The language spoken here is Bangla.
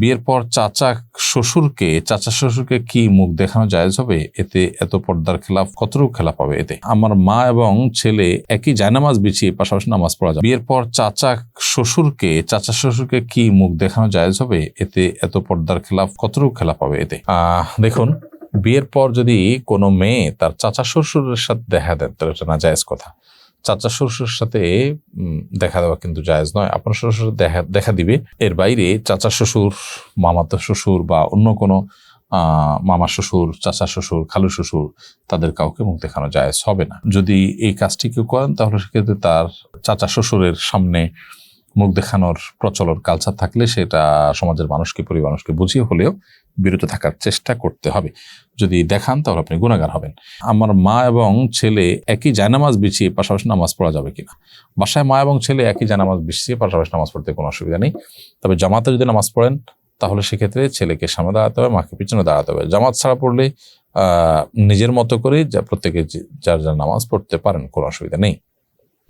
বিয়ের পর চাচা শ্বশুরকে চাচা শ্বশুরকে কি মুখ দেখানো জায়েজ হবে? এতে এত পর্দার খেলাফ, কতটুকু খেলাফ হবে এতে? আমার মা এবং ছেলে একই জায়নামাজ বিছিয়ে পাশাপাশি নামাজ পড়া যায় বিয়ের পর চাচা শ্বশুরকে চাচা শ্বশুরকে কি মুখ দেখানো জায়েজ হবে? এতে এত পর্দার খেলাফ, কতটুকু খেলাফ হবে এতে? আহ, দেখুন, বিয়ের পর যদি কোনো মেয়ে তার চাচা শ্বশুরের সাথে দেখা দেন, তাহলে এটা না জায়েজ কথা। চাচা শ্বশুরের সাথে দেখা দেওয়া কিন্তু জায়েজ নয়। আপনার শ্বশুর দেখা দেখা দিবে। এর বাইরে চাচা শ্বশুর, মামাতো শ্বশুর বা অন্য কোনো মামা শ্বশুর, চাচা শ্বশুর, খালু শ্বশুর, তাদের কাউকে মুখ দেখানো জায়েজ হবে না। যদি এই কাজটি কেউ করেন, তাহলে সেক্ষেত্রে তার চাচা শ্বশুরের সামনে মুখ দেখানোর প্রচলন কালচার থাকলে সেটা সমাজের মানুষকে পরিবার মানুষকে বুঝিয়ে হলেও বিরত থাকার চেষ্টা করতে হবে। যদি দেখান, তাহলে আপনি গুণাগার হবেন। আমার মা এবং ছেলে একই জায়নামাজ বিছিয়ে পাশাপাশি নামাজ পড়া যাবে কিনা? বাসায় মা এবং ছেলে একই জায়নামাজ বিছিয়ে পাশাপাশি নামাজ পড়তে কোনো অসুবিধা নেই। তবে জামাতে যদি নামাজ পড়েন, তাহলে সেক্ষেত্রে ছেলেকে সামনে দাঁড়াতে হবে, মাকে পিছনে দাঁড়াতে হবে। জামাত ছাড়া পড়লে নিজের মতো করে যা প্রত্যেকে যার যার নামাজ পড়তে পারেন, কোনো অসুবিধা নেই।